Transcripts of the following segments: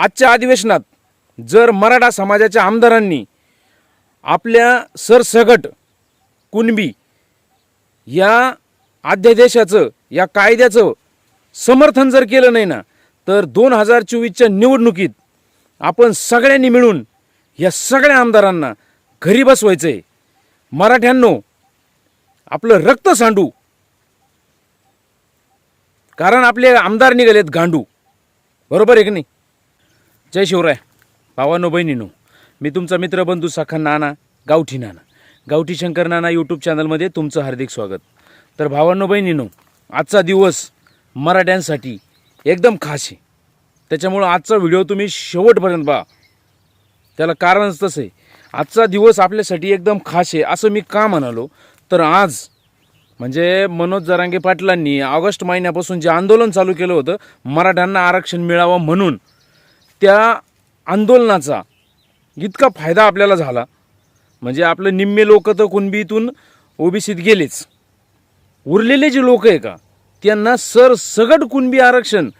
आजच्या अधिवेशनात जर मराठा समाजाच्या आमदारांनी आपल्या सरसगट कुणबी या अध्यादेशाचं या कायद्याचं समर्थन जर केलं नाही ना तर दोन हजार चोवीसच्या निवडणुकीत आपण सगळ्यांनी मिळून या सगळ्या आमदारांना घरी बसवायचं आहे मराठ्यांनो आपलं रक्त सांडू. कारण आपले आमदार निघालेत गांडू. बरोबर आहे की नाही? जय शिवराय. भावांनो बहिणीनो मी तुमचा मित्रबंधू सखा नाना गावठी नाना गावठी शंकर नाना यूट्यूब चॅनलमध्ये तुमचं हार्दिक स्वागत. तर भावांनो बहिणीनो आजचा दिवस मराठ्यांसाठी एकदम खास आहे. त्याच्यामुळं आजचा व्हिडिओ तुम्ही शेवटपर्यंत पहा. त्याला कारणच तसं आहे आजचा दिवस आपल्यासाठी एकदम खास आहे असं मी का म्हणालो? तर आज म्हणजे मनोज जरांगे पाटलांनी ऑगस्ट महिन्यापासून जे आंदोलन चालू केलं होतं मराठ्यांना आरक्षण मिळावं म्हणून त्या आंदोलनाचा इतका फायदा आपल्याला झाला. म्हणजे आपलं निम्मे लोक तर कुणबीतून ओबीसीत गेलेच. उरलेले जे लोक आहे का त्यांना सर सगट कुणबी आरक्षण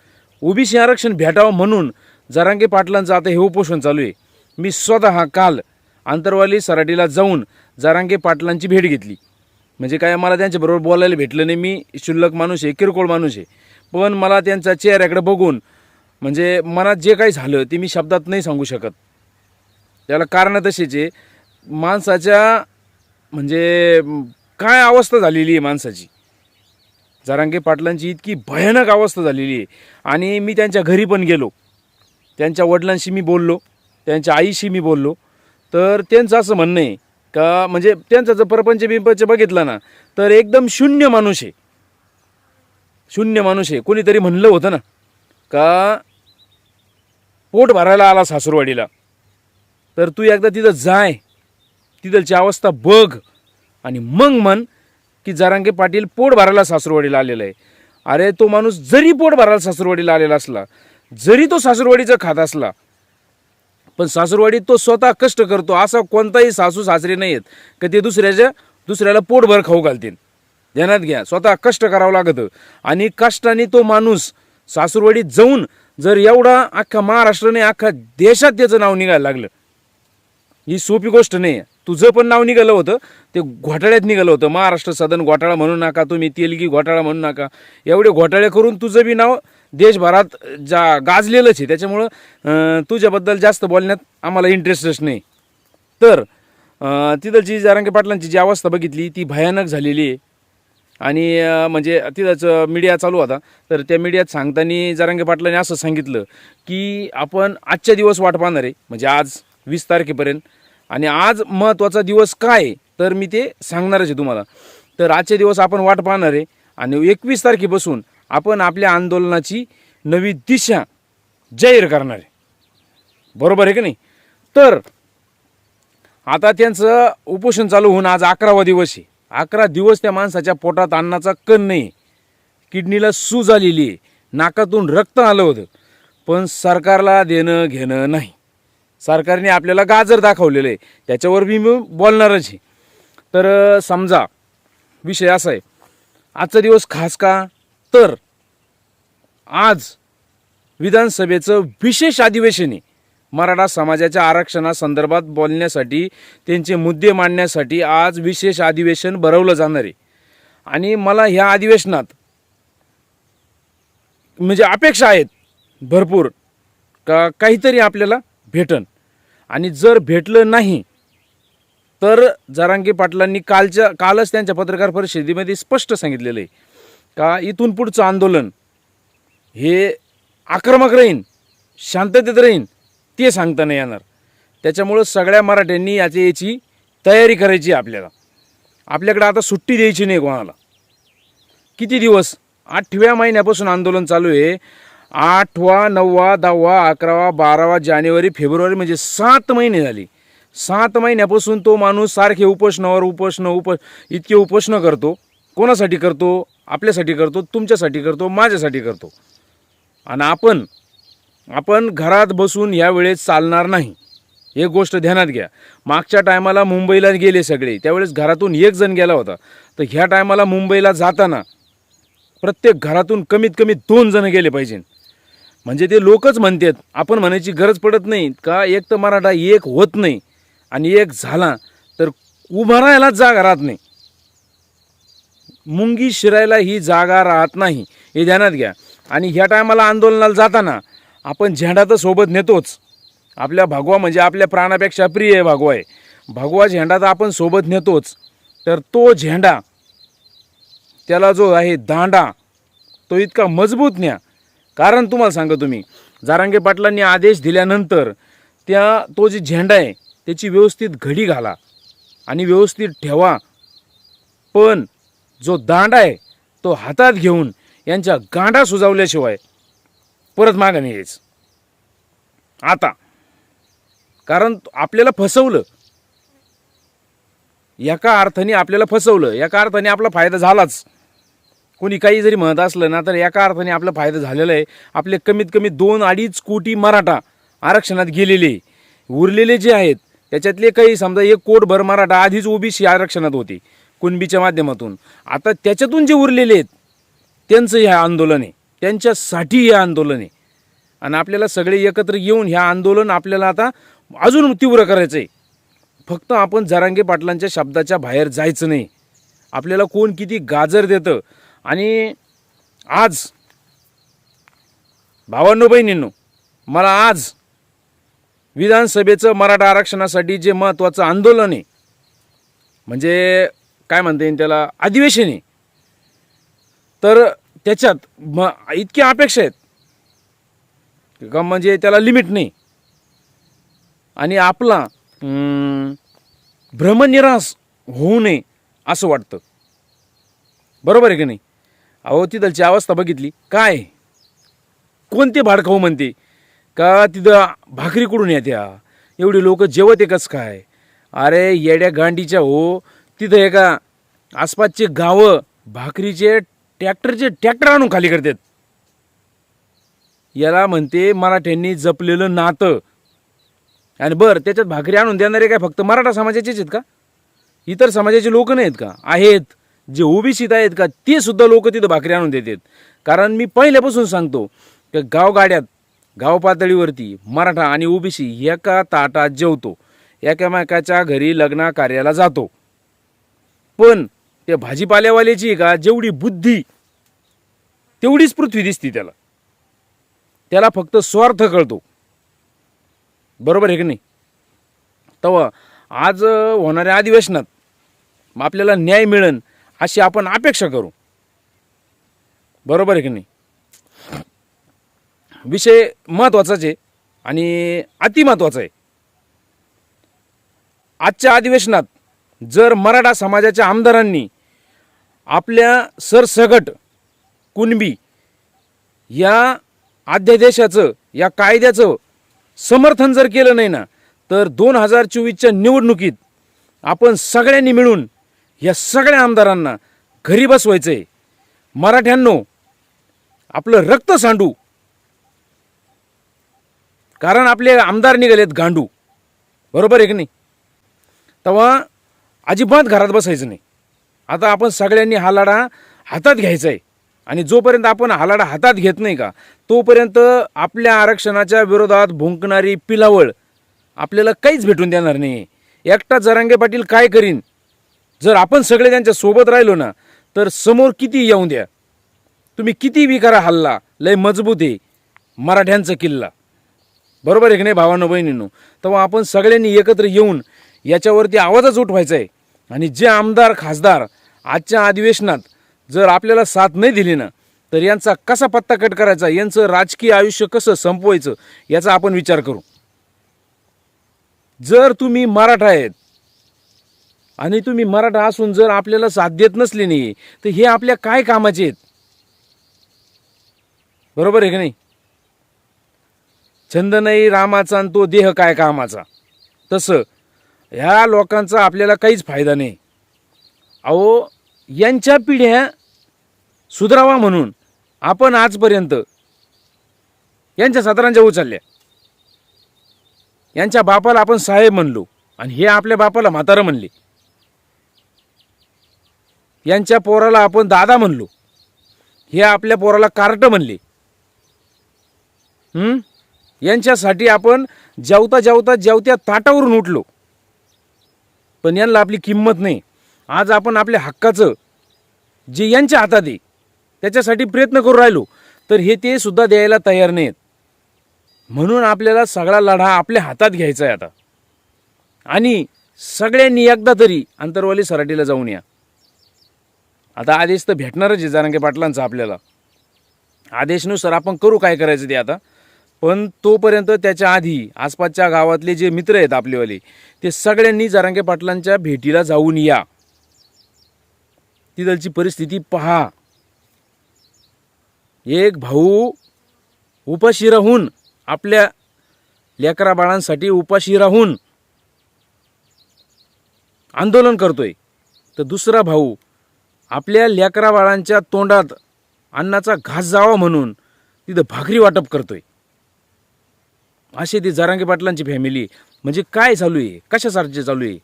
ओबीसी आरक्षण भेटावं म्हणून जरांगे पाटलांचं आता हे उपोषण चालू आहे. मी स्वतः काल आंतरवाली सराटीला जाऊन जरांगे पाटलांची भेट घेतली. म्हणजे काय मला त्यांच्याबरोबर बोलायला भेटलं नाही मी शुल्लक माणूस आहे किरकोळ माणूस आहे. पण मला त्यांच्या चेहऱ्याकडे बघून म्हणजे मनात जे काही झालं ते मी शब्दात नाही सांगू शकत. त्याला कारण तशीच आहे माणसाच्या म्हणजे काय अवस्था झालेली आहे माणसाची? जरांगे पाटलांची इतकी भयानक अवस्था झालेली आहे. आणि मी त्यांच्या घरी पण गेलो. त्यांच्या वडिलांशी मी बोललो. त्यांच्या आईशी मी बोललो. तर त्यांचं असं म्हणणं आहे का म्हणजे त्यांचं जर परपंच बिंपंच बघितलं ना तर एकदम शून्य माणूस आहे. शून्य माणूस आहे. कोणीतरी म्हणलं होतं ना का पोट भरायला आला सासूरवाडीला. तर तू एकदा तिथं जाय. तिथलची अवस्था बघ. आणि मग म्हण की जरांगे पाटील पोट भरायला सासूरवाडीला आलेला आहे. अरे तो माणूस जरी पोट भरायला सासूरवाडीला आलेला असला जरी तो सासूरवाडीचं खात असला पण सासूरवाडीत तो स्वतः कष्ट करतो. असा कोणताही सासू सासरे नाही आहेत का ते दुसऱ्याच्या दुसऱ्याला पोटभर खाऊ घालतील. ध्यानात घ्या. स्वतः कष्ट करावं लागतं. आणि कष्टाने तो माणूस सासूरवाडीत जाऊन जर एवढा अख्खा नाही अख्खा देशात त्याचं नाव निघायला लागलं ही सोपी गोष्ट नाही तुझं पण नाव निघालं होतं ते घोटाळ्यात निघालं होतं. महाराष्ट्र सदन घोटाळा म्हणू नका तुम्ही तेलगी घोटाळा म्हणू नका. एवढे घोटाळे करून तुझं बी नाव देशभरात जा गाजलेलंच आहे. त्याच्यामुळं तुझ्याबद्दल जास्त बोलण्यात आम्हाला इंटरेस्टच नाही. तर तिथलची जारंगे पाटलांची जी अवस्था बघितली ती भयानक झालेली आहे. आणि म्हणजे तिथंच मीडिया चालू होता. तर त्या मीडियात सांगताना जरांगे पाटलांनी असं सांगितलं की आपण आजच्या दिवस वाट पाहणार आहे. म्हणजे आज वीस तारखेपर्यंत. आणि आज महत्त्वाचा दिवस काय आहे? तर मी ते सांगणारच आहे तुम्हाला. तर आजचे दिवस आपण वाट पाहणार आहे. आणि एकवीस तारखेपासून आपण आपल्या आंदोलनाची नवी दिशा जाहीर करणार आहे. बरोबर आहे की नाही? तर आता त्यांचं उपोषण चालू होऊन आज अकरावा दिवस आहे. अकरा दिवस त्या माणसाच्या पोटात अन्नाचा कण नाही. किडनीला सूज आलेली आहे. नाकातून रक्त आलं होतं. पण सरकारला देणं घेणं नाही. सरकारने आपल्याला गाजर दाखवलेलं आहे. त्याच्यावर मी मी बोलणारच आहे. तर समजा विषय असा आहे. आजचा दिवस खास का? तर आज विधानसभेचं विशेष अधिवेशन आहे. मराठा समाजाच्या आरक्षणासंदर्भात बोलण्यासाठी त्यांचे मुद्दे मांडण्यासाठी आज विशेष अधिवेशन भरवलं जाणार आहे. आणि मला ह्या अधिवेशनात म्हणजे अपेक्षा आहेत भरपूर. का काहीतरी आपल्याला भेटन. आणि जर भेटलं नाही तर जरांगे पाटलांनी कालच्या कालच त्यांच्या पत्रकार परिषदेमध्ये स्पष्ट सांगितलेलं आहे. का इथून पुढचं आंदोलन हे आक्रमक राहीन शांततेत राहीन ते सांगता नाही येणार. त्याच्यामुळं सगळ्या मराठ्यांनी याची याची तयारी करायची आहे आपल्याला. आपल्याकडे आता सुट्टी द्यायची नाही कोणाला. किती दिवस? आठव्या महिन्यापासून आंदोलन चालू आहे. आठवा नववा दहावा अकरावा बारावा जानेवारी फेब्रुवारी म्हणजे सात महिने झाली. सात महिन्यापासून तो माणूस सारखे उपोषणावर उपोषण उप इतके उपोषण करतो. कोणासाठी करतो? आपल्यासाठी करतो तुमच्यासाठी करतो माझ्यासाठी करतो. आणि आपण आपण घरात बसून यावेळेस चालणार नाही. एक गोष्ट ध्यानात घ्या. मागच्या टायमाला मुंबईला गेले सगळे. त्यावेळेस घरातून एक जण गेला होता. तर ह्या टायमाला मुंबईला जाताना प्रत्येक घरातून कमीत कमी दोन जण गेले पाहिजे. म्हणजे ते लोकच म्हणतात आपण म्हणायची गरज पडत नाही का? एक तर मराठा एक होत नाही. आणि एक झाला तर उभा राहायलाच जागा राहत नाही. मुंगी शिरायला ही जागा राहत नाही. हे ध्यानात घ्या. आणि ह्या टायमाला आंदोलनाला जाताना आपण झेंडा तर सोबत नेतोच. आपल्या भगवा म्हणजे आपल्या प्राणापेक्षा प्रिय आहे भगवा आहे. भगवा झेंडा तर आपण सोबत नेतोच. तर तो झेंडा त्याला जो आहे दांडा तो इतका मजबूत न्या. कारण तुम्हाला सांगा तुम्ही जारांगे पाटलांनी आदेश दिल्यानंतर त्या तो जे झेंडा आहे त्याची व्यवस्थित घडी घाला आणि व्यवस्थित ठेवा. पण जो दांडा आहे तो हातात घेऊन यांच्या गांडा सुजावल्याशिवाय परत मागं नाही यायचं आता. कारण आपल्याला फसवलं. एका अर्थाने आपल्याला फसवलं. एका अर्थाने आपला फायदा झालाच. कोणी काही जरी म्हणत असलं ना तर एका अर्थाने आपला फायदा झालेला आहे. आपले कमीत कमी दोन अडीच कोटी मराठा आरक्षणात गेलेले उरलेले जे आहेत त्याच्यातले काही समजा एक कोटभर मराठा आधीच ओबीसी आरक्षणात होते. कुणबीच्या माध्यमातून. आता त्याच्यातून जे उरलेले आहेत त्यांचं हे आंदोलन आहे. त्यांच्यासाठी हे आंदोलन आहे. आणि आपल्याला सगळे एकत्र येऊन हे आंदोलन आपल्याला आता अजून तीव्र करायचं आहे फक्त आपण जरांगे पाटलांच्या शब्दाच्या बाहेर जायचं नाही. आपल्याला कोण किती गाजर देतं? आणि आज भावांनो बहिणींनो मला आज विधानसभेचं मराठा आरक्षणासाठी जे महत्त्वाचं आंदोलन आहे म्हणजे काय म्हणता येईल त्याला? अधिवेशन आहे. तर त्याच्यात म इतकी अपेक्षा आहेत. का म्हणजे त्याला लिमिट नाही. आणि आपला अं, भ्रमनिरास होऊ नये असं वाटतं. बरोबर आहे की नाही? अहो तिथलची अवस्था बघितली. काय? कोणते भाडखाऊ हो म्हणते? का तिथं भाकरी कुठून येत्या? एवढी लोक जेवत एकच काय? अरे येड्या गांडीच्या हो तिथं एका आसपासचे गावं भाकरीचे ट्रॅक्टरचे ट्रॅक्टर आणून खाली करतात. याला म्हणते मराठ्यांनी जपलेलं नातं. आणि बरं त्याच्यात भाकरी आणून देणारे काय फक्त मराठा समाजाचेच आहेत का? इतर समाजाचे लोक नाहीत का? आहेत. जे ओबीसीत आहेत का? ते सुद्धा लोक तिथं भाकरी आणून देतात. कारण मी पहिल्यापासून सांगतो की गावगाड्यात गाव पातळीवरती मराठा आणि ओबीसी एका ताटात जेवतो. एकामेकाच्या घरी लग्न कार्याला जातो. पण त्या भाजीपाल्यावाल्याची का? जेवढी बुद्धी तेवढीच पृथ्वी दिसती त्याला. त्याला फक्त स्वार्थ कळतो. बरोबर आहे की नाही? तेव्हा आज होणाऱ्या अधिवेशनात आपल्याला न्याय मिळेल अशी आपण अपेक्षा करू. बरोबर आहे की नाही? विषय महत्त्वाचाच आहे आणि अतिमहत्त्वाचा आहे. आजच्या अधिवेशनात जर मराठा समाजाच्या आमदारांनी आपल्या सरसगट कुणबी या अध्यादेशाचं या कायद्याचं समर्थन जर केलं नाही ना तर दोन हजार चोवीसच्या निवडणुकीत आपण सगळ्यांनी मिळून या सगळ्या आमदारांना घरी बसवायचं आहे मराठ्यांनो आपलं रक्त सांडू. कारण आपले आमदार निघालेत गांडू. बरोबर आहे की नाही? तेव्हा अजिबात घरात बसायचं नाही. आता आपण सगळ्यांनी हा लढा हातात घ्यायचा आहे आणि जोपर्यंत आपण हा लढा हातात घेत नाही का तोपर्यंत आपल्या आरक्षणाच्या विरोधात भुंकणारी पिलावळ आपल्याला काहीच भेटून देणार नाही. एकटा जरांगे पाटील काय करीन? जर आपण सगळे त्यांच्यासोबत राहिलो ना तर समोर किती येऊन द्या. तुम्ही किती विकारा हल्ला लय मजबूत आहे मराठ्यांचा किल्ला. बरोबर आहे की नाही भावानं बहिणींनो? तेव्हा आपण सगळ्यांनी एकत्र येऊन याच्यावरती आवाजच उठवायचा आहे आणि जे आमदार खासदार आजच्या अधिवेशनात जर आपल्याला साथ नाही दिली ना तर यांचा कसा पत्ता कट करायचा? यांचं राजकीय आयुष्य कसं संपवायचं? याचा आपण विचार करू. जर तुम्ही मराठा आहेत आणि तुम्ही मराठा असून जर आपल्याला साथ देत नसले नाही तर हे आपल्या काय कामाचे आहेत? बरोबर आहे का नाही? छंद नाही रामाचा आणि तो देह काय कामाचा? तसं ह्या लोकांचा आपल्याला काहीच फायदा नाही. अहो यांच्या पिढ्या सुधारावा म्हणून आपण आजपर्यंत यांच्या सतरांच्या उचलल्या. यांच्या बापाला आपण साहेब म्हणलो आणि हे आपल्या बापाला म्हातारं म्हणले. यांच्या पोराला आपण दादा म्हणलो. हे आपल्या पोराला कार्ट म्हणले. यांच्यासाठी आपण जेवता जेवता जेवत्या ताटावरून उठलो. पण यांना आपली किंमत नाही. आज आपण आपल्या हक्काचं जे यांच्या हातात आहे त्याच्यासाठी प्रयत्न करू राहिलो तर हे ते सुद्धा द्यायला तयार नाहीत. म्हणून आपल्याला सगळा लढा आपल्या हातात घ्यायचा आहे आता. आणि सगळ्यांनी एकदा तरी अंतरवाली सराटीला जाऊन या. आता आदेश तर भेटणारच आहे जारंगे पाटलांचा आपल्याला. आदेशनुसार आपण करू काय करायचं ते आता. पण तोपर्यंत त्याच्या आधी आसपासच्या गावातले जे मित्र आहेत आपलेवाले ते सगळ्यांनी जारांगे पाटलांच्या भेटीला जाऊन या. तिथलची परिस्थिती पहा. एक भाऊ उपाशी राहून आपल्या लेकरा बाळांसाठी उपाशी राहून आंदोलन करतोय. तर दुसरा भाऊ आपल्या लेकरा बाळांच्या तोंडात अन्नाचा घास जावा म्हणून तिथं भाकरी वाटप करतोय. असे ती जरांगे पाटलांची फॅमिली म्हणजे काय चालू आहे? कशासारखे चालू आहे?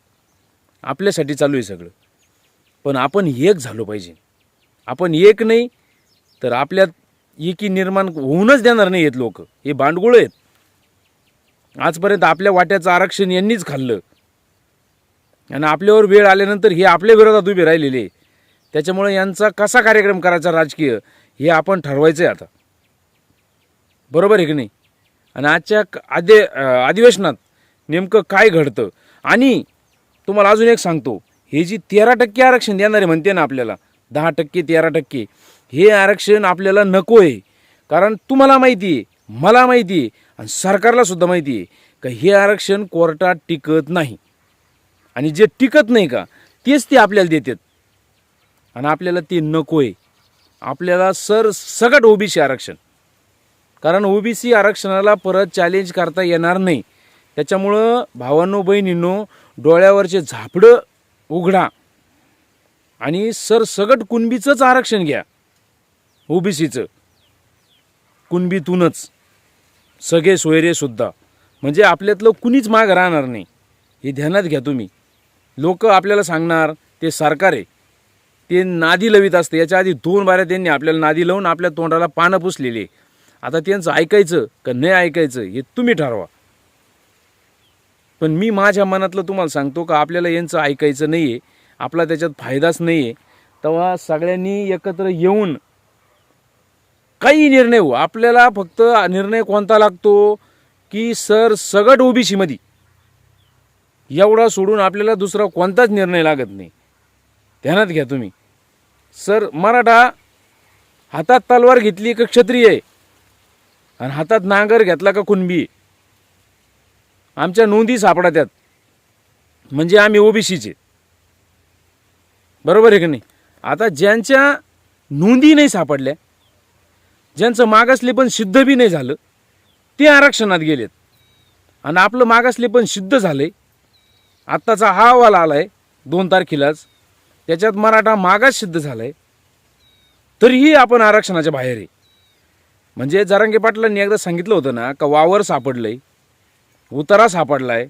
आपल्यासाठी चालू आहे सगळं. पण आपण एक झालो पाहिजे. आपण एक नाही तर आपल्यात एकी निर्माण होऊनच देणार नाही आहेत लोक. हे बांडगुळ आहेत. आजपर्यंत आपल्या वाट्याचं आरक्षण यांनीच खाल्लं. आणि आपल्यावर वेळ आल्यानंतर हे आपल्या विरोधात उभे राहिलेले. त्याच्यामुळे यांचा कसा कार्यक्रम करायचा राजकीय हे आपण ठरवायचं आहे आता. बरोबर आहे की नाही? आणि आजच्या आदे अधिवेशनात नेमकं काय घडतं? आणि तुम्हाला अजून एक सांगतो. हे जी तेरा टक्के आरक्षण देणारे म्हणते ना आपल्याला दहा टक्के तेरा टक्के हे आरक्षण आपल्याला नको आहे कारण तुम्हाला माहिती आहे मला माहिती आहे आणि सरकारला सुद्धा माहिती आहे का हे आरक्षण कोर्टात टिकत नाही. आणि जे टिकत नाही का तेच ते आपल्याला देतात. आणि आपल्याला ते नको आहे आपल्याला सर सगट ओबीसी आरक्षण. कारण ओबीसी आरक्षणाला परत चॅलेंज करता येणार नाही. त्याच्यामुळं भावांनो बहिणींनो डोळ्यावरचे झापडं उघडा. आणि सरसगट कुणबीचंच आरक्षण घ्या. ओबीसीचं. कुणबीतूनच. सगळे सोयरेसुद्धा म्हणजे आपल्यातलं कुणीच माग राहणार नाही. हे ध्यानात घ्या तुम्ही. लोक आपल्याला सांगणार ते सरकार आहे. ते नादी लवित असते. याच्या आधी दोन बाऱ्या त्यांनी आपल्याला नादी लावून आपल्या तोंडाला पानं पुसलेली आता त्यांचं ऐकायचं का नाही ऐकायचं हे तुम्ही ठरवा. पण मी माझ्या मनातलं तुम्हाला सांगतो का आपल्याला यांचं ऐकायचं नाही आहे आपला त्याच्यात फायदाच नाही आहे तेव्हा सगळ्यांनी एकत्र येऊन काही निर्णय हो आपल्याला फक्त निर्णय कोणता लागतो की सर सगट ओबीसीमध्ये. एवढा सोडून आपल्याला दुसरा कोणताच निर्णय लागत नाही. ध्यानात घ्या तुम्ही. सर मराठा हातात तलवार घेतली का क्षत्रिय आहे? आणि हातात नांगर घेतला का कुणबी आहे? आमच्या नोंदी सापडत्यात. म्हणजे आम्ही ओबीसीचे. बरोबर आहे की नाही? आता ज्यांच्या नोंदी नाही सापडल्या ज्यांचं मागासले पण सिद्ध बी नाही झालं ते आरक्षणात गेलेत. आणि आपलं मागासले पण सिद्ध आहे आत्ताचा हा अहवाल आला आहे दोन तारखेलाच. त्याच्यात मराठा मागास सिद्ध झाला आहे तरीही आपण आरक्षणाच्या बाहेर आहे. म्हणजे जरांगे पाटलांनी एकदा सांगितलं होतं ना का वावर सापडलं आहे उतारा सापडला आहे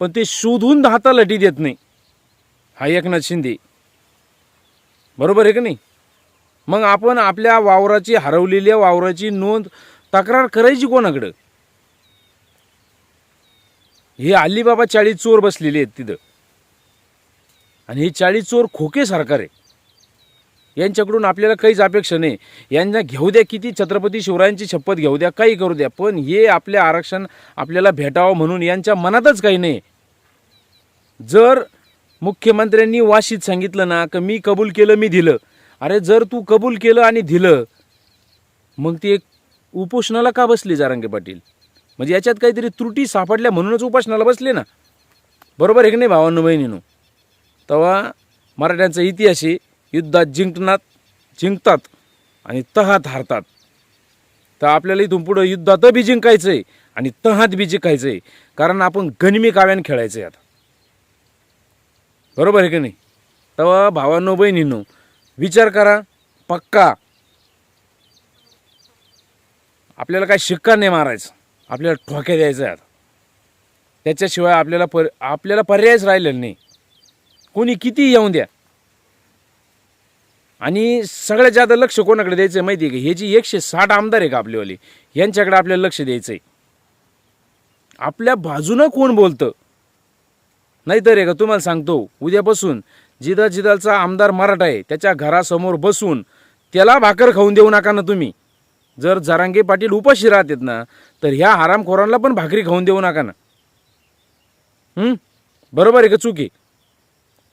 पण ते शोधून हाता लटी देत नाही. हा एकनाथ शिंदे. बरोबर आहे का नाही? मग आपण आपल्या वावराची हरवलेल्या वावराची नोंद तक्रार करायची कोणाकडं? हे अलीबाबा चाळीस चोर बसलेले आहेत तिथं. आणि हे चाळीस चोर खोके सरकार आहे. यांच्याकडून आपल्याला काहीच अपेक्षा नाही. यांना घेऊ द्या किती? छत्रपती शिवरायांची शपथ घेऊ द्या काही करू द्या. पण हे आपले आरक्षण आपल्याला भेटावं म्हणून यांच्या मनातच काही नाही. जर मुख्यमंत्र्यांनी वाशीत सांगितलं ना का मी कबूल केलं मी दिलं. अरे जर तू कबूल केलं आणि दिलं मग ती एक उपोषणाला का बसली जारांगे पाटील? म्हणजे याच्यात काहीतरी त्रुटी सापडल्या म्हणूनच उपोषणाला बसले ना. बरोबर आहे की नाही भावांनो बहिणीनो? तेव्हा मराठ्यांचा इतिहास आहे. युद्धात जिंकणार जिंकतात आणि तहात हारतात. तर आपल्याला इथून पुढं युद्धात बी जिंकायचं आहे आणि तहात बी जिंकायचं आहे कारण आपण गनिमी काव्यानं खेळायचं आहे आता. बरोबर आहे की नाही? तेव्हा भावांनो बहिणींनो विचार करा पक्का. आपल्याला काय शिक्का नाही मारायचं. आपल्याला ठोक्या द्यायचं आहे आता. त्याच्याशिवाय आपल्याला पर आपल्याला पर्यायच राहिलेला नाही. कोणी किती येऊन द्या आणि सगळ्यात जास्त लक्ष कोणाकडे द्यायचं आहे माहिती आहे का? हे जी एकशे साठ आमदार आहे का आपलेवाले यांच्याकडे आपल्याला लक्ष द्यायचं आहे आपल्या बाजूनं कोण बोलतं? नाहीतर आहे का तुम्हाला सांगतो उद्यापासून जिदा जिदालचा आमदार मराठा आहे त्याच्या घरासमोर बसून त्याला भाकर खाऊन देऊ नका ना तुम्ही. जर जरांगे पाटील उपाशी राहतात ना तर ह्या हरामखोरांना पण भाकरी खाऊन देऊ नका ना. बरोबर आहे का चूक आहे?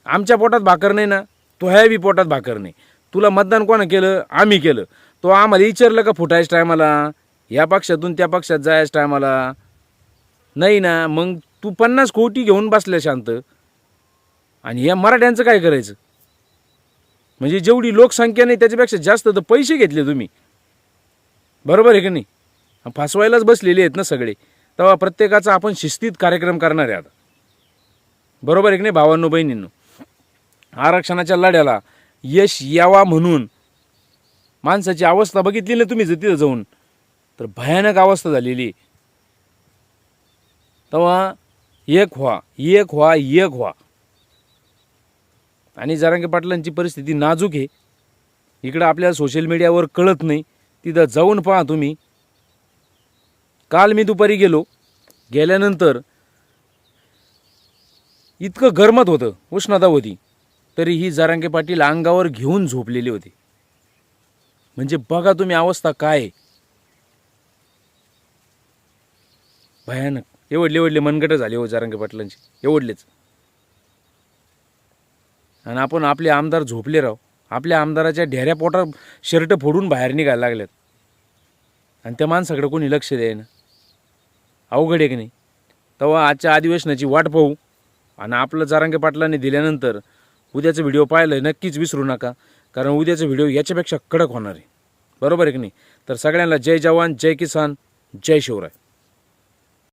आमच्या पोटात भाकर नाही ना तो ह्या बी पोटात भाकर नाही. तुला मतदान कोणा केलं? आम्ही केलं. तो आम्हाला विचारलं का फुटायच्या टायमाला या पक्षातून त्या पक्षात जायच्या टायमाला नाही ना. मग तू पन्नास कोटी घेऊन बसल्या शांत. आणि या मराठ्यांचं काय करायचं? म्हणजे जेवढी लोकसंख्या नाही त्याच्यापेक्षा जास्त तर पैसे घेतले तुम्ही. बरोबर आहे की नाही? फसवायलाच बसलेले आहेत ना सगळे. तेव्हा प्रत्येकाचा आपण शिस्तीत कार्यक्रम करणार आहे आता. बरोबर आहे की नाही भावांनो बहिणींनो? आरक्षणाच्या लढ्याला यश यावा म्हणून. माणसाची अवस्था बघितली ना तुम्ही जर तिथं जाऊन तर भयानक अवस्था झालेली. आहे तेव्हा एक व्हा एक व्हा एक व्हा. आणि जरांगे पाटलांची परिस्थिती नाजूक आहे. इकडं आपल्याला सोशल मीडियावर कळत नाही. तिथं जाऊन पहा तुम्ही. काल मी दुपारी गेलो. गेल्यानंतर इतकं गरमत होतं उष्णता होती. तरी ही जरांगे पाटील अंगावर घेऊन झोपलेली होती. म्हणजे बघा तुम्ही अवस्था काय आहे. भयानक. एवढले एवढले मनगट झाले हो जरांगे पाटलांची. एवढलेच. आणि आपण आपले आमदार झोपले राहू आपल्या आमदाराच्या ढेऱ्या पोटात शर्ट फोडून बाहेर निघायला लागल्यात आणि त्या माणसाकडे कोणी लक्ष द्यायना अवघड आहे की नाही? तेव्हा आजच्या अधिवेशनाची वाट पाहू. आणि आपलं जारांगे पाटलांनी दिल्यानंतर उद्याचं व्हिडिओ पाहिलं नक्कीच विसरू नका. कारण उद्याचा व्हिडिओ याच्यापेक्षा कडक होणार आहे. बरोबर आहे की नाही? तर सगळ्यांना जय जवान जय किसान जय शिवराय.